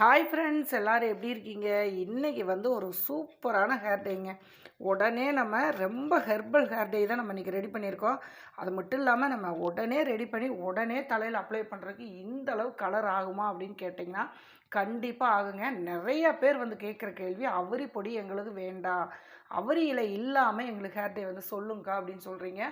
Hi friends எல்லோரும் எப்படி இருக்கீங்க? இன்றைக்கி வந்து ஒரு சூப்பரான ஹேர் டேங்க உடனே நம்ம ரொம்ப ஹெர்பல் ஹேர் டே தான் நம்ம இன்றைக்கி ரெடி பண்ணியிருக்கோம். அது மட்டும் இல்லாமல் நம்ம உடனே ரெடி பண்ணி உடனே தலையில் அப்ளை பண்ணுறதுக்கு இந்த அளவு கலர் ஆகுமா அப்படின்னு கேட்டிங்கன்னா கண்டிப்பாக ஆகுங்க. நிறைய பேர் வந்து கேட்குற கேள்வி அவரி பொடி எங்களுக்கு வேண்டாம் அவரி இலை இல்லாமல் எங்களுக்கு ஹேர் டே வந்து சொல்லுங்கக்கா அப்படின்னு சொல்கிறீங்க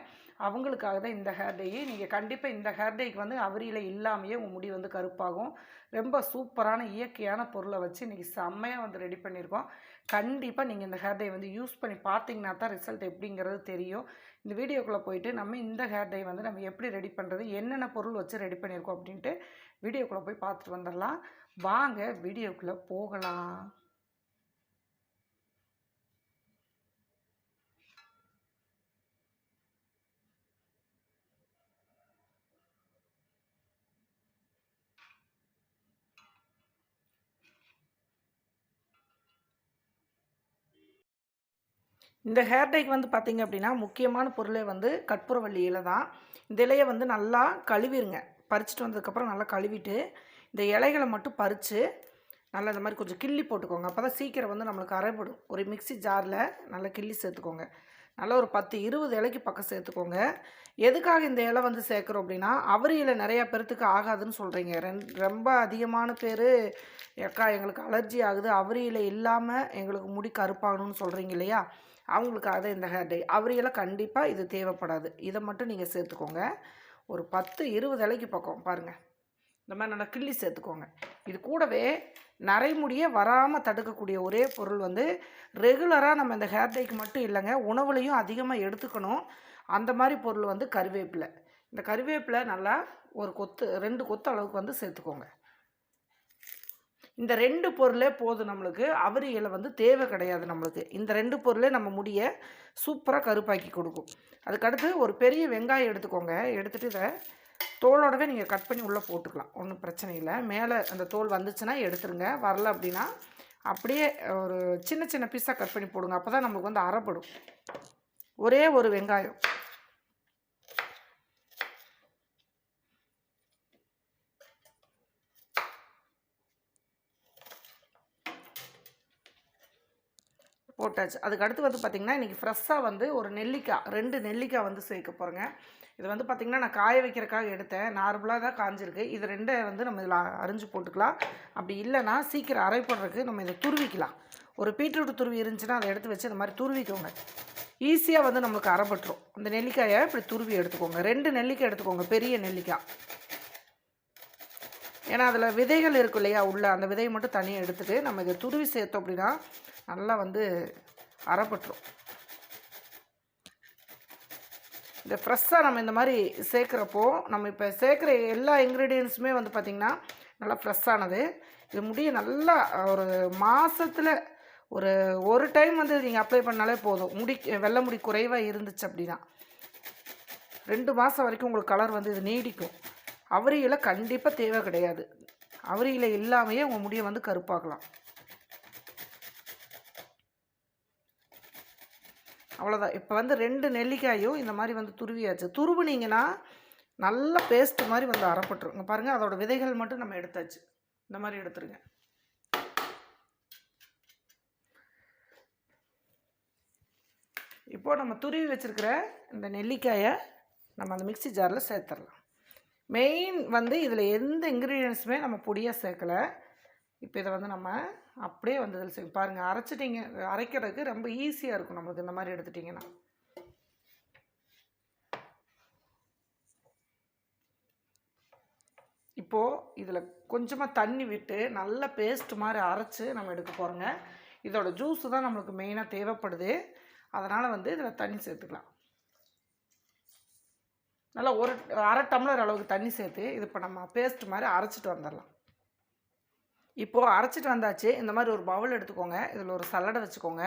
அவங்களுக்காக தான் இந்த ஹேர் டேயே நீங்கள் கண்டிப்பாக இந்த ஹேர் டேக்கு வந்து அவரியில் இல்லாமையே உங்கள் முடி வந்து கருப்பாகும். ரொம்ப சூப்பரான இயற்கையான பொருளை வச்சு இன்றைக்கி செம்மையாக வந்து ரெடி பண்ணியிருக்கோம். கண்டிப்பாக நீங்கள் இந்த ஹேர் டே வந்து யூஸ் பண்ணி பார்த்தீங்கன்னா தான் ரிசல்ட் எப்படிங்கிறது தெரியும். இந்த வீடியோக்குள்ளே போயிட்டு நம்ம இந்த ஹேர் டே வந்து நம்ம எப்படி ரெடி பண்ணுறது என்னென்ன பொருள் வச்சு ரெடி பண்ணியிருக்கோம் அப்படின்ட்டு வீடியோக்குள்ளே போய் பார்த்துட்டு வந்துடலாம். வாங்க வீடியோக்குள்ளே போகலாம். இந்த ஹேர் டைக்கு வந்து பார்த்திங்க அப்படின்னா முக்கியமான பொருளே வந்து கற்பூரவள்ளி இலை தான். இந்த இலையை வந்து நல்லா கழுவிடுங்க பறிச்சுட்டு வந்ததுக்கப்புறம் நல்லா கழுவிட்டு இந்த இலைகளை மட்டும் பறித்து நல்லா இந்த மாதிரி கொஞ்சம் கிள்ளி போட்டுக்கோங்க. அப்போ தான் சீக்கிரம் வந்து நம்மளுக்கு அரைப்படும் ஒரு மிக்ஸி ஜாரில் நல்லா கிள்ளி சேர்த்துக்கோங்க. நல்லா ஒரு பத்து இருபது இலைக்கு பக்கம் சேர்த்துக்கோங்க. எதுக்காக இந்த இலை வந்து சேர்க்குறோம் அப்படின்னா அவரி இலை நிறையா பேர்த்துக்கு ஆகாதுன்னு சொல்கிறீங்க ரெண் ரொம்ப அதிகமான பேர் எக்கா எங்களுக்கு அலர்ஜி ஆகுது. அவரி இலை இல்லாமல் எங்களுக்கு முடி கருப்பாகணும்னு சொல்கிறீங்க இல்லையா? அவங்களுக்காக அதை இந்த ஹேர் டை அவரியெல்லாம் கண்டிப்பாக இது தேவைப்படாது. இதை மட்டும் நீங்கள் சேர்த்துக்கோங்க. ஒரு பத்து இருபது இலைக்கு பக்கம் பாருங்கள் இந்த மாதிரி நல்லா கிள்ளி சேர்த்துக்கோங்க. இது கூடவே நரைமுடியை வராமல் தடுக்கக்கூடிய ஒரே பொருள் வந்து ரெகுலராக நம்ம இந்த ஹேர் டைக்கு மட்டும் இல்லைங்க உணவுலையும் அதிகமாக எடுத்துக்கணும். அந்த மாதிரி பொருள் வந்து கருவேப்பிலை. இந்த கருவேப்பிலை நல்லா ஒரு கொத்து ரெண்டு கொத்து அளவுக்கு வந்து சேர்த்துக்கோங்க. இந்த ரெண்டு பொருளே போதும் நம்மளுக்கு. அவரியில் வந்து தேவை கிடையாது நம்மளுக்கு. இந்த ரெண்டு பொருளே நம்ம முடியை சூப்பராக கருப்பாக்கி கொடுக்கும். அதுக்கடுத்து ஒரு பெரிய வெங்காயம் எடுத்துக்கோங்க. எடுத்துகிட்டு இதை தோலோடவே நீங்கள் கட் பண்ணி உள்ளே போட்டுக்கலாம். ஒன்றும் பிரச்சனை இல்லை. மேலே அந்த தோல் வந்துச்சுன்னா எடுத்துருங்க. வரல அப்படின்னா அப்படியே ஒரு சின்ன சின்ன பீஸாக கட் பண்ணி போடுங்க. அப்போ தான் நம்மளுக்கு வந்து அறப்படும். ஒரே ஒரு வெங்காயம். போட்டாச்சு அதுக்கு அடுத்து வந்து பார்த்திங்கன்னா இன்றைக்கி ஃப்ரெஷ்ஷாக வந்து ஒரு நெல்லிக்காய் ரெண்டு நெல்லிக்காய் வந்து சேர்க்க போகிறேங்க இது வந்து பார்த்திங்கன்னா நான் காய வைக்கிறக்காக எடுத்தேன். நார்மலாக தான் காஞ்சிருக்கு. இது ரெண்டை வந்து நம்ம இதில் அரிஞ்சு போட்டுக்கலாம். அப்படி இல்லைன்னா சீக்கிரம் அரைப்படுறதுக்கு நம்ம இதை துருவிக்கலாம். ஒரு பீட்ரூட் துருவி இருந்துச்சுன்னா அதை எடுத்து வச்சு இந்த மாதிரி துருவிக்கோங்க. ஈஸியாக வந்து நம்மளுக்கு அரைப்பட்டுரும். அந்த நெல்லிக்காயை இப்படி துருவி எடுத்துக்கோங்க. ரெண்டு நெல்லிக்காய் எடுத்துக்கோங்க. பெரிய நெல்லிக்காய் ஏன்னா அதில் விதைகள் இருக்கும் இல்லையா உள்ள அந்த விதையை மட்டும் தனியாக எடுத்துகிட்டு நம்ம இதை துருவி சேர்த்தோம் அப்படின்னா நல்லா வந்து அறப்பட்டுரும் இந்த ஃப்ரெஷ்ஷாக நம்ம இந்த மாதிரி சேர்க்குறப்போ நம்ம இப்போ சேர்க்குற எல்லா இன்க்ரீடியன்ஸுமே வந்து பார்த்திங்கன்னா நல்லா ஃப்ரெஷ்ஷானது. இது முடிய நல்லா ஒரு மாதத்தில் ஒரு ஒரு டைம் வந்து நீங்கள் அப்ளை பண்ணாலே போதும். முடி வெள்ளை முடி குறைவாக இருந்துச்சு அப்படின்னா ரெண்டு மாதம் வரைக்கும் உங்களுக்கு கலர் வந்து இது நீடிக்கும். அவரியில் கண்டிப்பாக தேவை கிடையாது. அவரியில் இல்லாமையே உங்கள் முடியை வந்து கருப்பாக்கலாம். அவ்வளோதான் இப்போ வந்து ரெண்டு நெல்லிக்காயும் இந்த மாதிரி வந்து துருவியாச்சு. துருவுனீங்கன்னா நல்ல பேஸ்ட் மாதிரி வந்து அறப்பட்டுரும் இங்கே பாருங்கள் அதோட விதைகள் மட்டும் நம்ம எடுத்தாச்சு. இந்த மாதிரி எடுத்துருங்க. இப்போது நம்ம துருவி வச்சுருக்கிற இந்த நெல்லிக்காயை நம்ம அந்த மிக்ஸி ஜாரில் சேர்த்துடலாம். மெயின் வந்து இதில் எந்த இன்க்ரீடியன்ஸுமே நம்ம பொடியாக சேர்க்கலை. இப்போ இதை வந்து நம்ம அப்படியே வந்து இதில் சேர்க்க பாருங்கள் அரைச்சிட்டிங்க அரைக்கிறதுக்கு ரொம்ப ஈஸியாக இருக்கும் நம்மளுக்கு இந்த மாதிரி எடுத்துட்டிங்கன்னா. இப்போது இதில் கொஞ்சமாக தண்ணி விட்டு நல்ல பேஸ்ட் மாதிரி அரைச்சி நம்ம எடுக்க போகிறோங்க இதோட ஜூஸு தான் நம்மளுக்கு மெயினாக தேவைப்படுது. அதனால் வந்து இதில் தண்ணி சேர்த்துக்கலாம். நல்லா ஒரு அரை டம்ளர் அளவுக்கு தண்ணி சேர்த்து இது இப்போ நம்ம பேஸ்ட் மாதிரி அரைச்சிட்டு வந்துடலாம். இப்போது அரைச்சிட்டு வந்தாச்சு. இந்த மாதிரி ஒரு பவுல் எடுத்துக்கோங்க. இதில் ஒரு சல்லடை வச்சுக்கோங்க.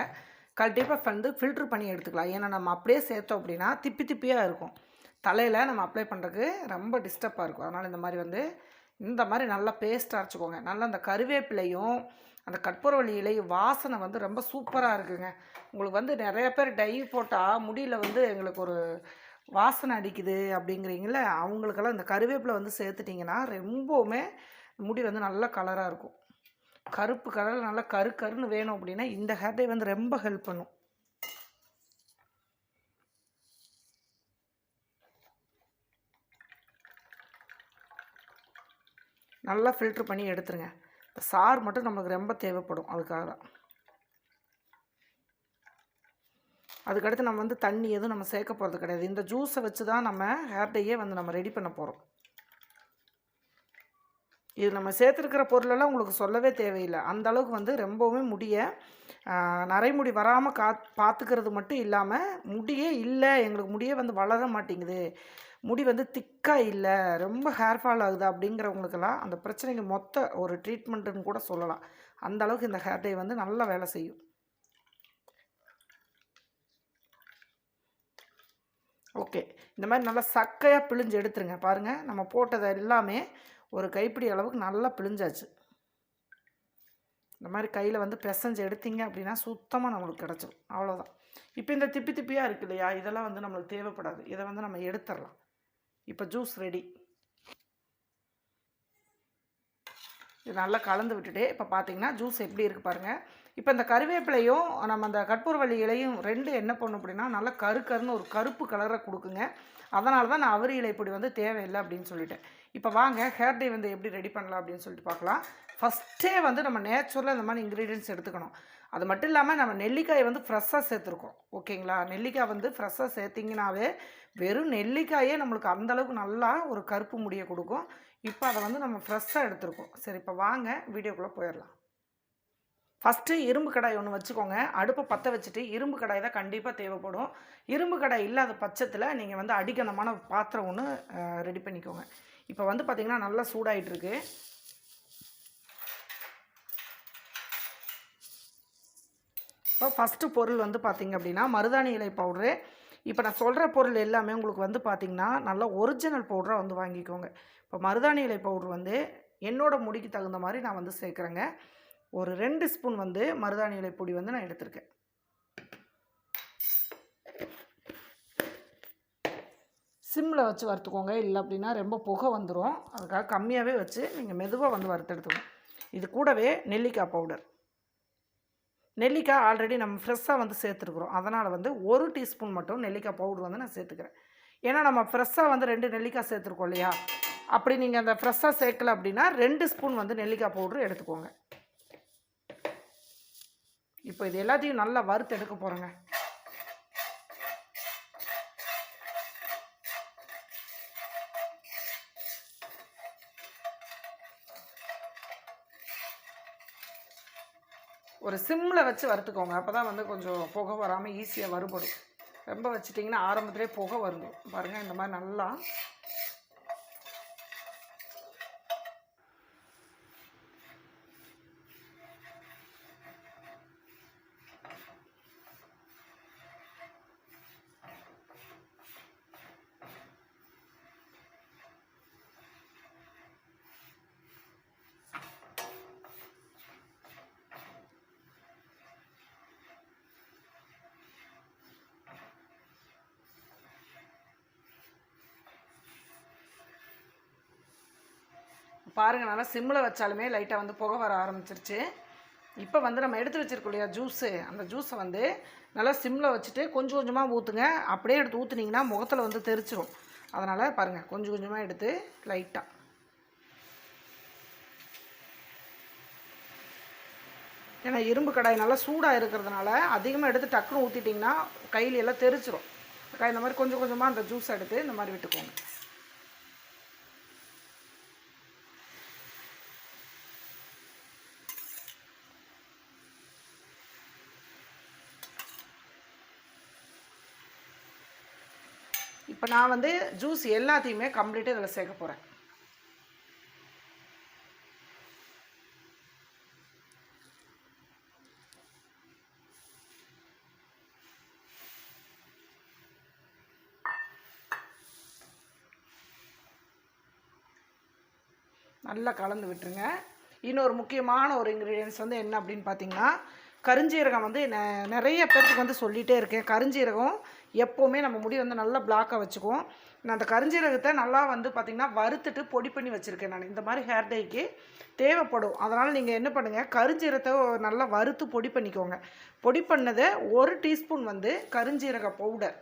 கண்டிப்பாக வந்து ஃபில்ட்ரு பண்ணி எடுத்துக்கலாம். ஏன்னா நம்ம அப்படியே சேர்த்தோம் அப்படின்னா திப்பி திப்பியாக இருக்கும். தலையில் நம்ம அப்ளை பண்ணுறதுக்கு ரொம்ப டிஸ்டர்பாக இருக்கும். அதனால் இந்த மாதிரி வந்து இந்த மாதிரி நல்லா பேஸ்ட் அரைச்சிக்கோங்க. நல்லா அந்த கருவேப்பிலையும் அந்த கற்பூரவள்ளி இலை வாசனை வந்து ரொம்ப சூப்பராக இருக்குங்க. உங்களுக்கு வந்து நிறைய பேர் டை போட்டால் முடியில் வந்து எங்களுக்கு ஒரு வாசனை அடிக்குது அப்படிங்கிறீங்கள அவங்களுக்கெல்லாம் இந்த கருவேப்பிலை வந்து சேர்த்துட்டிங்கன்னா ரொம்பவுமே முடி வந்து நல்ல கலராக இருக்கும். கருப்பு கலரில் நல்லா கரு கருன்னு வேணும் அப்படின்னா இந்த ஹேர் டை வந்து ரொம்ப ஹெல்ப் பண்ணும். நல்லா ஃபில்ட்ரு பண்ணி எடுத்துருங்க. இந்த சாறு மட்டும் நம்மளுக்கு ரொம்ப தேவைப்படும் அதுக்காக. தான் அதுக்கடுத்து நம்ம வந்து தண்ணி எதுவும் நம்ம சேர்க்க போகிறது கிடையாது. இந்த ஜூஸை வச்சு தான் நம்ம ஹேர் டையே வந்து நம்ம ரெடி பண்ண போகிறோம் இது நம்ம சேர்த்துருக்கிற பொருளெல்லாம் உங்களுக்கு சொல்லவே தேவையில்லை. அந்த அளவுக்கு வந்து ரொம்பவுமே முடிய நரைமுடி வராமல் கா பார்த்துக்கிறது மட்டும் இல்லாமல் முடியே இல்லை. எங்களுக்கு முடியே வந்து வளர மாட்டேங்குது. முடி வந்து திக்காக இல்லை. ரொம்ப ஹேர் ஃபால் ஆகுது அப்படிங்கிறவங்களுக்கெல்லாம் அந்த பிரச்சனைக்கு மொத்த ஒரு ட்ரீட்மெண்ட்டுன்னு கூட சொல்லலாம். அந்த அளவுக்கு இந்த ஹேர் டை வந்து நல்லா வேலை செய்யும். ஓகே. இந்த மாதிரி நல்லா சக்கையாக பிழிஞ்சு எடுத்துருங்க. பாருங்கள் நம்ம போட்டது எல்லாமே ஒரு கைப்பிடி அளவுக்கு நல்லா பிழிஞ்சாச்சு. இந்த மாதிரி கையில் வந்து பிசைஞ்சு எடுத்தீங்க அப்படின்னா சுத்தமாக நம்மளுக்கு கிடச்சிடும் அவ்வளோதான் இப்போ இந்த திப்பி திப்பியாக இருக்கு இல்லையா? இதெல்லாம் வந்து நம்மளுக்கு தேவைப்படாது. இதை வந்து நம்ம எடுத்துடலாம். இப்போ ஜூஸ் ரெடி இது நல்லா கலந்து விட்டுட்டு இப்போ பார்த்தீங்கன்னா ஜூஸ் எப்படி இருக்குது பாருங்கள் இப்போ இந்த கருவேப்பிலையும் நம்ம அந்த கற்பூரவள்ளி இலையும் ரெண்டு என்ன பண்ணும் அப்படின்னா நல்லா கரு கருன்னு ஒரு கருப்பு கலரை கொடுக்குங்க. அதனால தான் நான் அவரி இலை இப்படி வந்து தேவையில்லை அப்படின்னு சொல்லிட்டேன். இப்போ வாங்க ஹேர் டே வந்து எப்படி ரெடி பண்ணலாம் அப்படின்னு சொல்லிட்டு பார்க்கலாம். ஃபஸ்ட்டே வந்து நம்ம நேச்சுரலாக இந்த மாதிரி இன்க்ரீடியன்ஸ் எடுத்துக்கணும். அது மட்டும் இல்லாமல் நம்ம நெல்லிக்காயை வந்து ஃப்ரெஷ்ஷாக சேர்த்துருக்கோம். ஓகேங்களா? நெல்லிக்காய் வந்து ஃப்ரெஷ்ஷாக சேர்த்திங்கனாவே வெறும் நெல்லிக்காயே நம்மளுக்கு அந்தளவுக்கு நல்லா ஒரு கருப்பு முடியை கொடுக்கும். இப்போ அதை வந்து நம்ம ஃப்ரெஷ்ஷாக எடுத்துருக்கோம். சரி இப்போ வாங்க வீடியோக்குள்ளே போயிடலாம். ஃபஸ்ட்டு இரும்பு கடாய் ஒன்று வச்சுக்கோங்க. அடுப்பை பற்ற வச்சுட்டு இரும்பு கடாய் தான் கண்டிப்பாக தேவைப்படும். இரும்பு கடாய் இல்லாத பட்சத்தில் நீங்கள் வந்து அடிக்கணமான பாத்திரம் ஒன்று ரெடி பண்ணிக்கோங்க. இப்போ வந்து பார்த்திங்கன்னா நல்லா சூடாயிட்டுருக்கு. இப்போ ஃபஸ்ட்டு பொருள் வந்து பார்த்திங்க அப்படின்னா மருதாணி இலை பவுட்ரு இப்போ நான் சொல்கிற பொருள் எல்லாமே உங்களுக்கு வந்து பார்த்திங்கன்னா நல்லா ஒரிஜினல் பவுடராக வந்து வாங்கிக்கோங்க. இப்போ மருதாணி இலை பவுட்ரு வந்து என்னோடய முடிக்கு தகுந்த மாதிரி நான் வந்து சேர்க்குறேங்க. ஒரு ரெண்டு ஸ்பூன் வந்து மருதாணி இலை பொடி வந்து நான் எடுத்திருக்கேன். சிம்மில் வச்சு வறுத்துக்கோங்க. இல்லை அப்படின்னா ரொம்ப புகை வந்துடும் அதுக்காக கம்மியாகவே வச்சு நீங்கள் மெதுவாக வந்து வறுத்தெடுத்துக்கணும் இது கூடவே நெல்லிக்காய் பவுடர் நெல்லிக்காய் ஆல்ரெடி நம்ம ஃப்ரெஷ்ஷாக வந்து சேர்த்துருக்குறோம். அதனால் வந்து ஒரு டீஸ்பூன் மட்டும் நெல்லிக்காய் பவுடர் வந்து நான் சேர்த்துக்கிறேன். ஏன்னா நம்ம ஃப்ரெஷ்ஷாக வந்து ரெண்டு நெல்லிக்காய் சேர்த்துருக்கோம் இல்லையா? அப்படி நீங்கள் அந்த ஃப்ரெஷ்ஷாக சேர்க்கல அப்படின்னா ரெண்டு ஸ்பூன் வந்து நெல்லிக்காய் பவுடர் எடுத்துக்கோங்க. இப்போ இது எல்லாத்தையும் நல்லா வறுத்து எடுக்க போகிறேங்க ஒரு சிம்மில் வச்சு வறுத்துக்கோங்க. அப்போ தான் வந்து கொஞ்சம் புகை வராமல் ஈஸியாக வறுபடும். ரொம்ப வச்சிட்டிங்கன்னா ஆரம்பத்திலே புகை வரும் பாருங்கள் இந்த மாதிரி நல்லா பாருங்கள் நல்லா சிம்மில் வச்சாலுமே லைட்டாக வந்து புகை வர ஆரம்பிச்சிருச்சு. இப்போ வந்து நம்ம எடுத்து வச்சிருக்கோம் இல்லையா ஜூஸு? அந்த ஜூஸை வந்து நல்லா சிம்மில் வச்சுட்டு கொஞ்சம் கொஞ்சமாக ஊற்றுங்க அப்படியே எடுத்து ஊற்றுனீங்கன்னா முகத்தில் வந்து தெரிச்சிரும். அதனால் பாருங்கள் கொஞ்சம் கொஞ்சமாக எடுத்து லைட்டாக ஏன்னா இரும்பு கடாய் நல்லா சூடாக இருக்கிறதுனால அதிகமாக எடுத்து டக்குன்னு ஊற்றிட்டிங்கன்னா கையில எல்லாம் தெரிச்சிரும். இந்த மாதிரி கொஞ்சம் கொஞ்சமாக அந்த ஜூஸ் எடுத்து இந்த மாதிரி விட்டுக்கோங்க இப்போ நான் வந்து ஜூஸ் எல்லாத்தையுமே கம்ப்ளீட்டாக இதில் சேர்க்க போகிறேன் நல்லா கலந்து விட்டுருங்க. இன்னொரு முக்கியமான ஒரு இன்க்ரீடியன்ஸ் வந்து என்ன அப்படின்னு பார்த்தீங்கன்னா கருஞ்சீரகம் வந்து நெ- நிறைய பேருக்கு வந்து சொல்லிகிட்டே இருக்கேன். கருஞ்சீரகம் எப்போவுமே நம்ம முடி வந்து நல்லா பிளாக்காக வச்சுக்குவோம். நான் அந்த கருஞ்சீரகத்தை நல்லா வந்து பார்த்திங்கன்னா வறுத்துட்டு பொடி பண்ணி வச்சுருக்கேன் நான். இந்த மாதிரி ஹேர் டேக்கு தேவைப்படும். அதனால் நீங்கள் என்ன பண்ணுங்கள் கருஞ்சீரத்தை நல்லா வறுத்து பொடி பண்ணிக்கோங்க. பொடி பண்ணதை ஒரு டீஸ்பூன் வந்து கருஞ்சீரக பவுடர்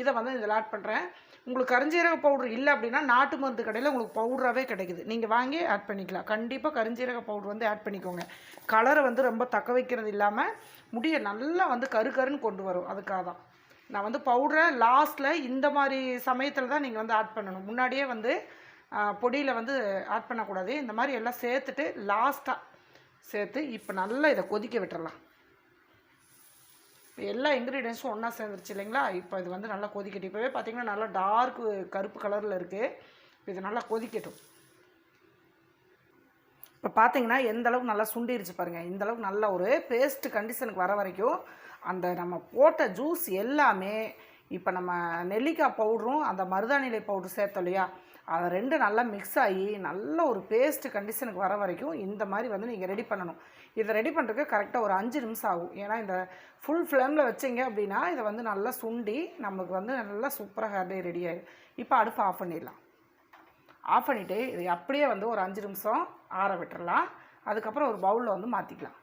இதை வந்து இதில் ஆட் பண்ணுறேன் உங்களுக்கு கருஞ்சீரக பவுடர் இல்லை அப்படின்னா நாட்டு மருந்து கடையில் உங்களுக்கு பவுடராகவே கிடைக்குது. நீங்கள் வாங்கி ஆட் பண்ணிக்கலாம். கண்டிப்பாக கருஞ்சீரக பவுடர் வந்து ஆட் பண்ணிக்கோங்க. கலரை வந்து ரொம்ப தக்க வைக்கிறது இல்லாமல் முடியை நல்லா வந்து கரு கருன்னு கொண்டு வரும். அதுக்காக தான் நான் வந்து பவுடரை லாஸ்ட்டில் இந்த மாதிரி சமயத்தில் தான் நீங்கள் வந்து ஆட் பண்ணணும். முன்னாடியே வந்து பொடியில் வந்து ஆட் பண்ணக்கூடாது. இந்த மாதிரி எல்லாம் சேர்த்துட்டு லாஸ்ட்டாக சேர்த்து இப்போ நல்லா இதை கொதிக்க விட்டுறலாம். இப்போ எல்லா இன்க்ரீடியன்ஸும் ஒன்றா சேர்ந்துருச்சு இல்லைங்களா? இப்போ இது வந்து நல்லா கொதிக்கட்டும். இப்போவே பார்த்தீங்கன்னா நல்லா டார்க் கருப்பு கலரில் இருக்குது இப்போ இது நல்லா கொதிக்கட்டும். இப்போ பார்த்தீங்கன்னா எந்த அளவுக்கு நல்லா சுண்டிருச்சு பாருங்கள் இந்த அளவுக்கு நல்ல ஒரு பேஸ்ட் கண்டிஷனுக்கு வர வரைக்கும் அந்த நம்ம போட்ட ஜூஸ் எல்லாமே இப்போ நம்ம நெல்லிக்காய் பவுடரும் அந்த மருதாணிலை பவுடர் சேர்த்தோம் இல்லையா? அதை ரெண்டு நல்லா மிக்ஸ் ஆகி நல்ல ஒரு பேஸ்ட் கண்டிஷனுக்கு வர வரைக்கும் இந்த மாதிரி வந்து நீங்கள் ரெடி பண்ணணும். இதை ரெடி பண்ணுறதுக்கு கரெக்டாக ஒரு அஞ்சு நிமிஷம் ஆகும். ஏன்னா இந்த ஃபுல் ஃப்ளேமில் வச்சிங்க அப்படின்னா இதை வந்து நல்லா சுண்டி நமக்கு வந்து நல்லா சூப்பராக ஹேர் ரெடி ஆகிடும் இப்போ அடுப்பு ஆஃப் பண்ணிடலாம். ஆஃப் பண்ணிவிட்டு இதை அப்படியே வந்து ஒரு அஞ்சு நிமிஷம் ஆற விட்டுறலாம். அதுக்கப்புறம் ஒரு பவுலில் வந்து மாற்றிக்கலாம்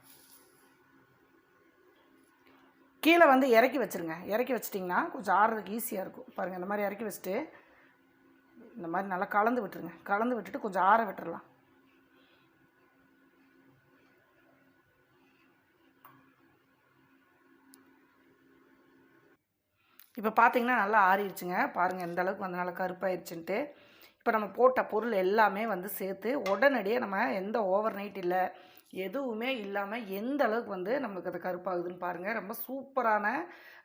கீழே வந்து இறக்கி வச்சுருங்க. இறக்கி வச்சிட்டிங்கன்னா கொஞ்சம் ஆறுறதுக்கு ஈஸியாக இருக்கும். பாருங்கள் இந்த மாதிரி இறக்கி வச்சுட்டு இந்த மாதிரி நல்லா கலந்து விட்டுருங்க. கலந்து விட்டுட்டு கொஞ்சம் ஆற விட்டுறலாம். இப்போ பார்த்தீங்கன்னா நல்லா ஆறிடுச்சுங்க. பாருங்கள் எந்த அளவுக்கு வந்து நல்லா கருப்பாயிருச்சுன்ட்டு. இப்போ நம்ம போட்ட பொருள் எல்லாமே வந்து சேர்த்து உடனடியாக நம்ம எந்த ஓவர் நைட் இல்லை எதுவுமே இல்லாமல் எந்த அளவுக்கு வந்து நம்மளுக்கு அது கருப்பாகுதுன்னு பாருங்கள் ரொம்ப சூப்பரான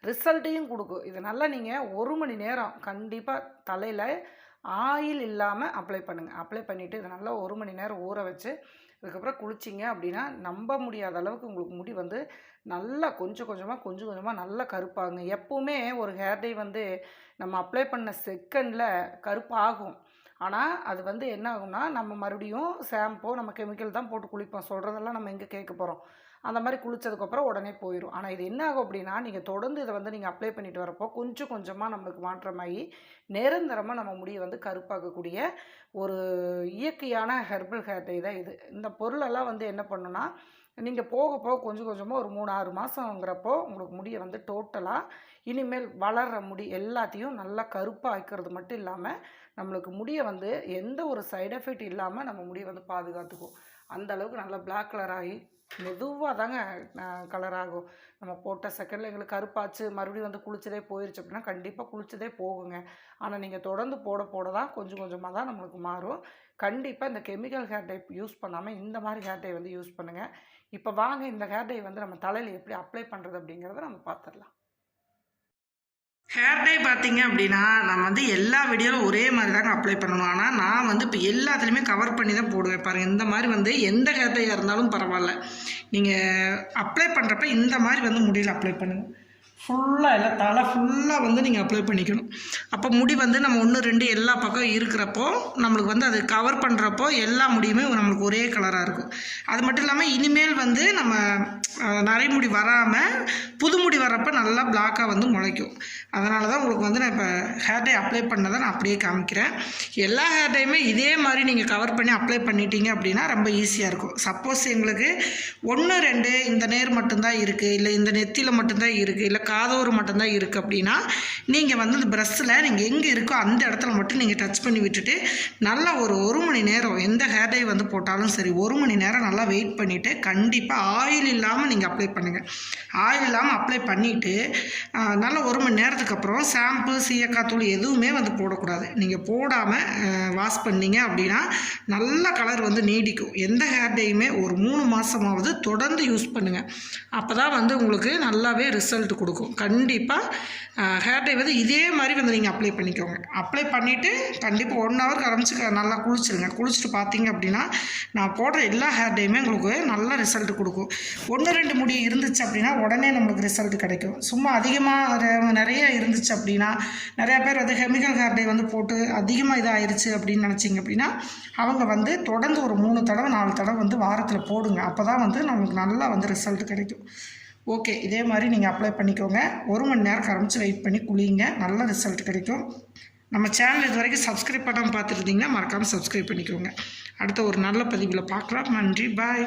ரிசல்ட்டையும் கொடுக்கும். இது நல்லா நீங்கள் ஒரு மணி நேரம் கண்டிப்பாக தலையில் ஆயில் இல்லாமல் அப்ளை பண்ணுங்கள் அப்ளை பண்ணிவிட்டு இதை நல்லா ஒரு மணி நேரம் ஊற வச்சு அதுக்கப்புறம் குளிச்சிங்க அப்படின்னா நம்ப முடியாத அளவுக்கு உங்களுக்கு முடி வந்து நல்லா கொஞ்சம் கொஞ்சமாக கொஞ்சம் கொஞ்சமாக நல்லா கருப்பாகுங்க. எப்போவுமே ஒரு ஹேர் டே வந்து நம்ம அப்ளை பண்ண செகண்டில் கருப்பாகும். ஆனால் அது வந்து என்ன ஆகும்னா நம்ம மறுபடியும் ஷாம்போ நம்ம கெமிக்கல் தான் போட்டு குளிப்போம். சொல்கிறதெல்லாம் நம்ம எங்கே கேட்க போகிறோம் அந்த மாதிரி குளித்ததுக்கப்புறம் உடனே போயிடும் ஆனால் இது என்ன ஆகும் அப்படின்னா நீங்கள் தொடர்ந்து இதை வந்து நீங்கள் அப்ளை பண்ணிட்டு வரப்போ கொஞ்சம் கொஞ்சமாக நம்மளுக்கு மாற்றமாகி நிரந்தரமாக நம்ம முடியை வந்து கருப்பாக்கக்கூடிய ஒரு இயற்கையான ஹெர்பல் ஹேர் டை தான் இது. இந்த பொருளெல்லாம் வந்து என்ன பண்ணுன்னா நீங்கள் போக போக கொஞ்சம் கொஞ்சமாக ஒரு மூணு ஆறு மாதங்கிறப்போ உங்களுக்கு முடியை வந்து டோட்டலாக இனிமேல் வளர்கிற முடி எல்லாத்தையும் நல்லா கருப்பாக ஆக்கிறது மட்டும் இல்லாமல் நம்மளுக்கு முடியை வந்து எந்த ஒரு சைடு எஃபெக்ட் இல்லாமல் நம்ம முடியை வந்து பாதுகாத்துக்கும். அந்த அளவுக்கு நல்லா பிளாக் கலர் ஆகி மெதுவாக தாங்க கலர் ஆகும். நம்ம போட்ட செகண்டில் எங்களுக்கு கருப்பாச்சு மறுபடியும் வந்து குளிச்சதே போயிருச்சு அப்படின்னா கண்டிப்பாக குளிச்சதே போகுங்க. ஆனால் நீங்கள் தொடர்ந்து போட போட தான் கொஞ்சம் கொஞ்சமாக தான் நம்மளுக்கு மாறும். கண்டிப்பாக இந்த கெமிக்கல் ஹேர் டை யூஸ் பண்ணாமல் இந்த மாதிரி ஹேர் டை வந்து யூஸ் பண்ணுங்கள் இப்போ வாங்க இந்த ஹேர் டை வந்து நம்ம தலையில் எப்படி அப்ளை பண்ணுறது அப்படிங்கிறத நம்ம பார்த்துடலாம் ஹேர் டை பார்த்தீங்க அப்படின்னா நம்ம வந்து எல்லா வீடியோவில் ஒரே மாதிரி தாங்க அப்ளை பண்ணணும். ஆனால் நான் வந்து இப்போ எல்லாத்துலேயுமே கவர் பண்ணி தான் போடுவேன். பாருங்கள் இந்த மாதிரி வந்து எந்த ஹேர் டையாக இருந்தாலும் பரவாயில்ல. நீங்கள் அப்ளை பண்ணுறப்ப இந்த மாதிரி வந்து முடியல அப்ளை பண்ணுங்கள் ஃபுல்லாக இல்லை தலை ஃபுல்லாக வந்து நீங்கள் அப்ளை பண்ணிக்கணும். அப்போ முடி வந்து நம்ம ஒன்று ரெண்டு எல்லா பக்கம் இருக்கிறப்போ நம்மளுக்கு வந்து அது கவர் பண்ணுறப்போ எல்லா முடியுமே நம்மளுக்கு ஒரே கலராக இருக்கும். அது மட்டும் இல்லாமல் இனிமேல் வந்து நம்ம அஹ், நரைமுடி வராமல் புது முடி வர்றப்ப நல்லா பிளாக்காக வந்து முளைக்கும். அதனால தான் உங்களுக்கு வந்து நான் இப்போ ஹேர் டை அப்ளை பண்ணதை நான் அப்படியே காமிக்கிறேன். எல்லா ஹேர் டையுமே இதே மாதிரி நீங்கள் கவர் பண்ணி அப்ளை பண்ணிட்டீங்க அப்படின்னா ரொம்ப ஈஸியாக இருக்கும். சப்போஸ் எங்களுக்கு ஒன்று ரெண்டு இந்த நேர் மட்டும்தான் இருக்குது இல்லை இந்த நெத்தியில் மட்டும்தான் இருக்குது இல்லை காதோறு மட்டும்தான் இருக்குது அப்படின்னா நீங்கள் வந்து இந்த ப்ரெஸ்ஸில் நீங்கள் எங்கே இருக்கோ அந்த இடத்துல மட்டும் நீங்கள் டச் பண்ணி விட்டுட்டு நல்லா ஒரு ஒரு மணி நேரம் எந்த ஹேர் டை வந்து போட்டாலும் சரி ஒரு மணி நேரம் நல்லா வெயிட் பண்ணிவிட்டு கண்டிப்பாக ஆயில் இல்லாமல் நீங்கள் அப்ளை பண்ணுங்கள் ஆயில் இல்லாமல் அப்ளை பண்ணிவிட்டு நல்லா ஒரு மணி நேரத்துக்கு அப்புறம் ஷாம்பு சீயக்காத்தூள் எதுவுமே வந்து போடக்கூடாது. நீங்கள் போடாமல் வாஷ் பண்ணீங்க அப்படின்னா நல்ல கலர் வந்து நீடிக்கும். எந்த ஹேர் டையுமே ஒரு மூணு மாதமாவது தொடர்ந்து யூஸ் பண்ணுங்கள் அப்போ தான் வந்து உங்களுக்கு நல்லாவே ரிசல்ட் கொடுக்கும். கண்டிப்பாக ஹேர் டை வந்து இதே மாதிரி வந்து நீங்கள் அப்ளை பண்ணிக்கோங்க. அப்ளை பண்ணிவிட்டு கண்டிப்பாக ஒன் ஹவர் கரைஞ்சி நல்லா குளிச்சிருங்க. குளிச்சுட்டு பார்த்தீங்க அப்படின்னா நான் போடுற எல்லா ஹேர் டேயுமே உங்களுக்கு நல்ல ரிசல்ட் கொடுக்கும். ஒன்று ரெண்டு முடி இருந்துச்சு அப்படின்னா உடனே நம்மளுக்கு ரிசல்ட் கிடைக்கும். சும்மா அதிகமாக நிறைய இருந்துச்சு அப்படின்னா நிறையா பேர் வந்து கெமிக்கல் ஹேர் டை வந்து போட்டு அதிகமாக இதாகிருச்சு அப்படின்னு நினச்சிங்க அப்படின்னா அவங்க வந்து தொடர்ந்து ஒரு மூணு தடவை நாலு தடவை வந்து வாரத்தில் போடுங்க. அப்போ தான் வந்து நம்மளுக்கு நல்லா வந்து ரிசல்ட் கிடைக்கும். ஓகே இதே மாதிரி நீங்கள் அப்ளை பண்ணிக்கோங்க. ஒரு மணி நேரம் கரமிச்சு வெயிட் பண்ணி குளிங்க. நல்ல ரிசல்ட் கிடைக்கும். நம்ம சேனல் இது வரைக்கும் சப்ஸ்கிரைப் பண்ணாமல் பார்த்துருந்தீங்கன்னா மறக்காமல் சப்ஸ்கிரைப் பண்ணிக்கோங்க. அடுத்த ஒரு நல்ல பதிவில் பார்க்கலாம். நன்றி பாய்